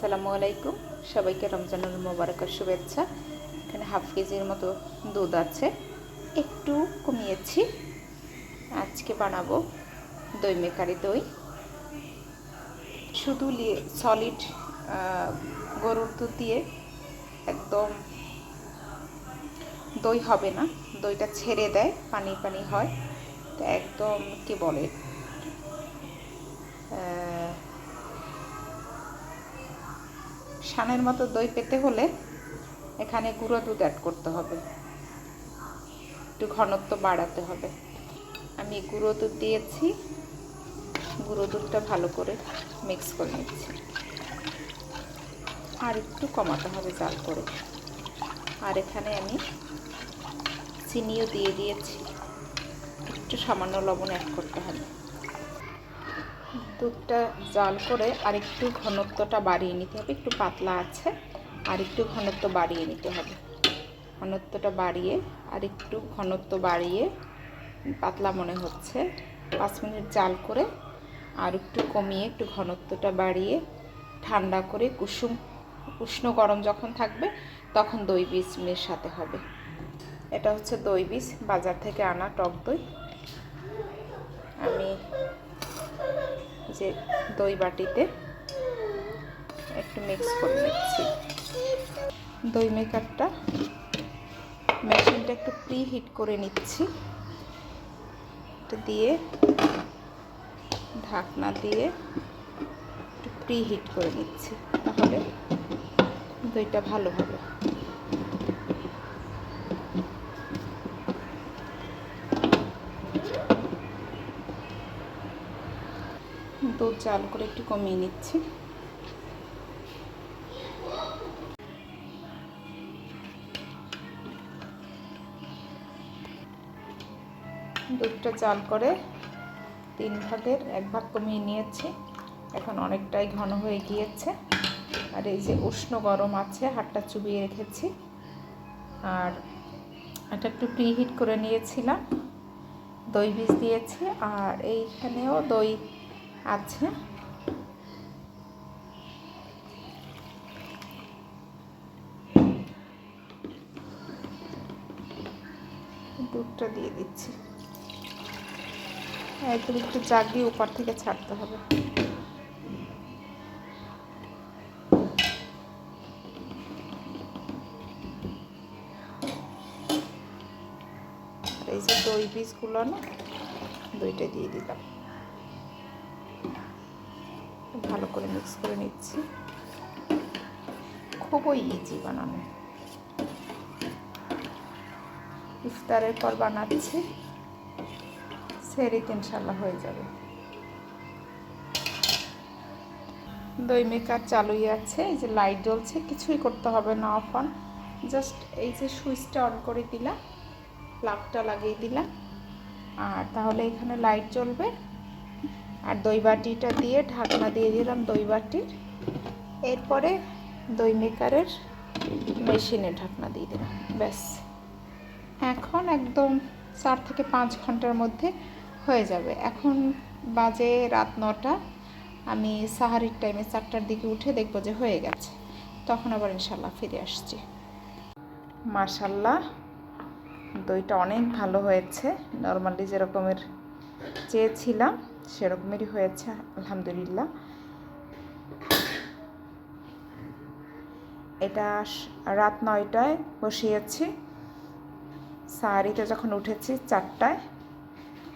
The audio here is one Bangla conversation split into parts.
আসসালামু আলাইকুম। সবাইকে রমজানুল মোবারকের শুভেচ্ছা। এখানে হাফ কেজির মতো দুধ আছে। একটু কমিয়েছি। আজকে বানাবো দই মেকারি দই। শুধু সলিড গরুর দুধ দিয়ে একদম দই হবে না। দইটা ছেড়ে দেয়, পানি পানি হয়। তো একদম কি বলে? সানের মতো দই পেতে হলে এখানে গুঁড়ো দুধ অ্যাড করতে হবে। একটু ঘনত্ব বাড়াতে হবে। আমি গুঁড়ো দুধ দিয়েছি। গুঁড়ো দুধটা ভালো করে মিক্স করে নিচ্ছি। আর একটু কমাতে হবে জাল করে। আর এখানে আমি চিনিও দিয়ে দিয়েছি। একটু সামান্য লবণ অ্যাড করতে হবে। দুধটা জাল করে আর একটু ঘনত্বটা বাড়িয়ে নিতে হবে। একটু পাতলা আছে আর একটু ঘনত্ব বাড়িয়ে নিতে হবে। ঘনত্বটা বাড়িয়ে আর একটু ঘনত্ব বাড়িয়ে, পাতলা মনে হচ্ছে, পাঁচ মিনিট জাল করে আর একটু কমিয়ে একটু ঘনত্বটা বাড়িয়ে ঠান্ডা করে কুসুম, উষ্ণ গরম যখন থাকবে তখন দই বীজ মেশাতে হবে। এটা হচ্ছে দই বীজ, বাজার থেকে আনা টক দই। আমি যে দই বাটিতে একটু মিক্স করে নিচ্ছি। দই মেকারটা মেশিনটা একটু প্রি হিট করে নিচ্ছি। দিয়ে ঢাকনা দিয়ে একটু প্রি হিট করে নিচ্ছি, তাহলে দইটা ভালো হবে। দুধ জাল করে একটু কমিয়ে নিচ্ছি। দুধটা জাল করে তিন ভাগের এক ভাগ কমিয়ে নিয়েছি। এখন অনেকটাই ঘন হয়ে গিয়েছে। আর এই যে উষ্ণ গরম আছে, হাতটা চুবিয়ে রেখেছি। আর এটা একটু প্রিহিট করে নিয়েছিলাম। দই বীজ দিয়েছি, আর এইখানেও দই আছে দুধটা দিয়ে দিচ্ছি। একদম একটু জাগিয়ে উপর থেকে ছাড়তে হবে। এই যে দই বীজগুলো না, দইটা দিয়ে দিলাম। ভালো করে মিক্স করে নিচ্ছি। খুবই ইজি বানানো। ইফতারের পর বানাচ্ছি। সেরিত ইনশাল্লাহ হয়ে যাবে। দই মেকার চালুই আছে, এই যে লাইট জ্বলছে, কিছুই করতে হবে না অফ অন জাস্ট এই যে সুইচটা অন করে দিলাম প্লাগটা লাগিয়ে দিলাম। আর তাহলে এখানে লাইট জ্বলবে। আর দই বাটিটা দিয়ে ঢাকনা দিয়ে দিলাম দই বাটির এরপরে দই মেকারের মেশিনে ঢাকনা দিয়ে দিলাম, ব্যাস। এখন একদম চার থেকে পাঁচ ঘণ্টার মধ্যে হয়ে যাবে। এখন বাজে রাত নটা, আমি সাহারির টাইমে চারটার দিকে উঠে দেখব যে হয়ে গেছে। তখন আবার ইনশাল্লাহ ফিরে আসছি। মার্শাল্লাহ দইটা অনেক ভালো হয়েছে। নর্মালি যেরকমের চেয়েছিলাম সেরকমেরই হয়েছে, আলহামদুলিল্লাহ। এটা রাত নয়টায় বসিয়েছি। সাহারিতে যখন উঠেছি চারটায়,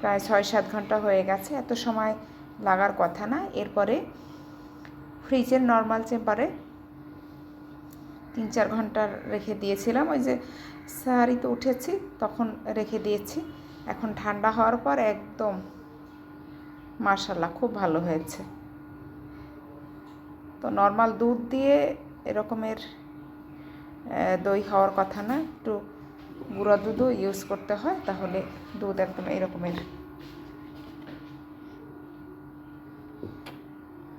প্রায় ছয় সাত ঘণ্টা হয়ে গেছে। এত সময় লাগার কথা না। এরপরে ফ্রিজের নর্মাল চেম্বারে তিন চার ঘণ্টা রেখে দিয়েছিলাম। ওই যে সাহারিতে উঠেছি, তখন রেখে দিয়েছি। এখন ঠান্ডা হওয়ার পর একদম মার্শাল্লাহ খুব ভালো হয়েছে। তো নর্মাল দুধ দিয়ে এরকমের দই হওয়ার কথা না, একটু গুঁড়া দুধও ইউজ করতে হয়, তাহলে দুধ একদম এরকমের।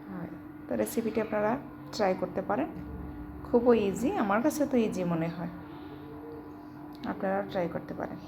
হয়, তো রেসিপিটি আপনারা ট্রাই করতে পারেন। খুবই ইজি আমার কাছে তো ইজি মনে হয়। আপনারা ট্রাই করতে পারেন।